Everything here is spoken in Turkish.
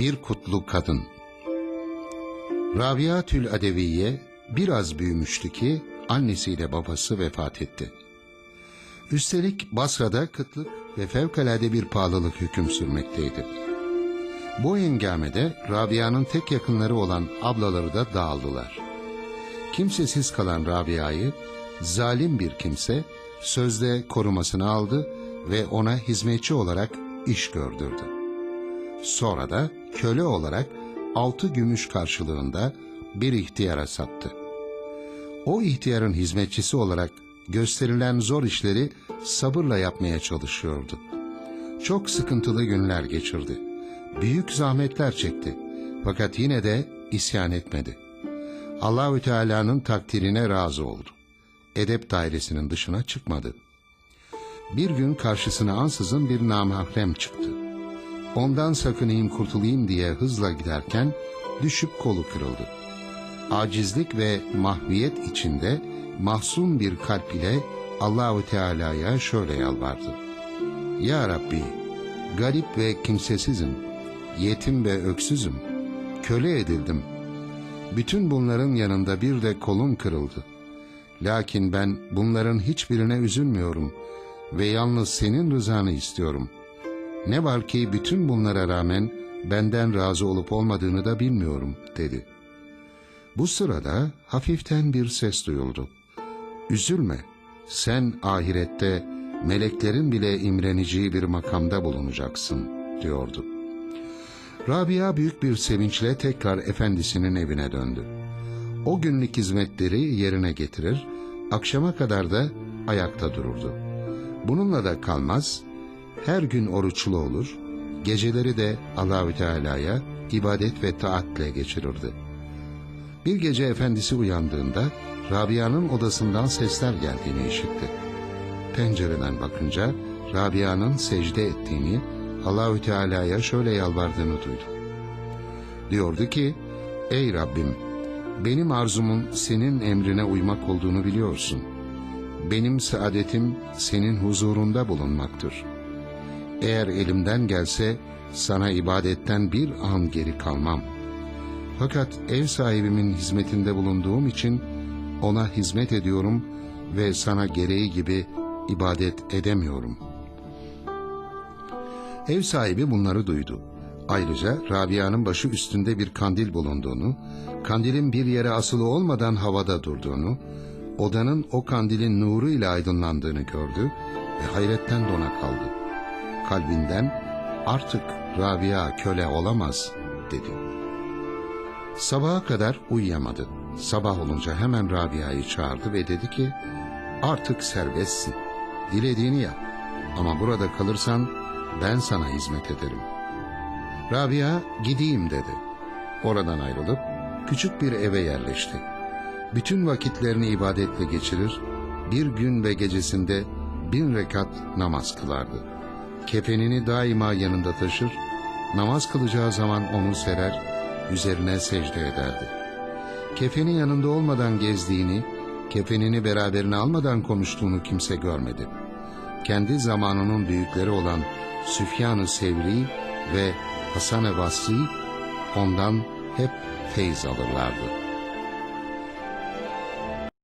Bir kutlu kadın. Rabia Tül Adeviye biraz büyümüştü ki annesiyle babası vefat etti. Üstelik Basra'da kıtlık ve fevkalade bir pahalılık hüküm sürmekteydi. Bu hengamede Rabia'nın tek yakınları olan ablaları da dağıldılar. Kimsesiz kalan Rabia'yı zalim bir kimse sözde korumasını aldı ve ona hizmetçi olarak iş gördürdü. Sonra da köle olarak altı gümüş karşılığında bir ihtiyara sattı. O ihtiyarın hizmetçisi olarak gösterilen zor işleri sabırla yapmaya çalışıyordu. Çok sıkıntılı günler geçirdi. Büyük zahmetler çekti. Fakat yine de isyan etmedi. Allahü Teala'nın takdirine razı oldu. Edep dairesinin dışına çıkmadı. Bir gün karşısına ansızın bir namahrem çıktı. Ondan sakınayım kurtulayım diye hızla giderken düşüp kolu kırıldı. Acizlik ve mahviyet içinde mahzun bir kalp ile Allahü Teala'ya şöyle yalvardı. Ya Rabbi, garip ve kimsesizim, yetim ve öksüzüm, köle edildim. Bütün bunların yanında bir de kolum kırıldı. Lakin ben bunların hiçbirine üzülmüyorum ve yalnız senin rızanı istiyorum. Ne var ki bütün bunlara rağmen benden razı olup olmadığını da bilmiyorum dedi. Bu sırada hafiften bir ses duyuldu. Üzülme, sen ahirette meleklerin bile imreneceği bir makamda bulunacaksın diyordu. Rabia büyük bir sevinçle tekrar efendisinin evine döndü. O günlük hizmetleri yerine getirir, akşama kadar da ayakta dururdu. Bununla da kalmaz, her gün oruçlu olur, geceleri de Allahü Teala'ya ibadet ve taatle geçirirdi. Bir gece efendisi uyandığında Rabia'nın odasından sesler geldiğini işitti. Pencereden bakınca Rabia'nın secde ettiğini, Allahü Teala'ya şöyle yalvardığını duydu. Diyordu ki, Ey Rabbim, benim arzumun senin emrine uymak olduğunu biliyorsun. Benim saadetim senin huzurunda bulunmaktır. Eğer elimden gelse sana ibadetten bir an geri kalmam. Fakat ev sahibimin hizmetinde bulunduğum için ona hizmet ediyorum ve sana gereği gibi ibadet edemiyorum. Ev sahibi bunları duydu. Ayrıca Rabia'nın başı üstünde bir kandil bulunduğunu, kandilin bir yere asılı olmadan havada durduğunu, odanın o kandilin nuru ile aydınlandığını gördü ve hayretten dona kaldı. Kalbinden artık Rabia köle olamaz dedi. Sabaha kadar uyuyamadı. Sabah olunca hemen Rabia'yı çağırdı ve dedi ki, artık serbestsin, dilediğini yap ama burada kalırsan ben sana hizmet ederim. Rabia gideyim dedi. Oradan ayrılıp küçük bir eve yerleşti. Bütün vakitlerini ibadetle geçirir, bir gün ve gecesinde bin rekat namaz kılardı. Kefenini daima yanında taşır, namaz kılacağı zaman onu serer, üzerine secde ederdi. Kefeni yanında olmadan gezdiğini, kefenini beraberine almadan konuştuğunu kimse görmedi. Kendi zamanının büyükleri olan Süfyan-ı Sevri ve Hasan-ı Basri ondan hep feyz alırlardı.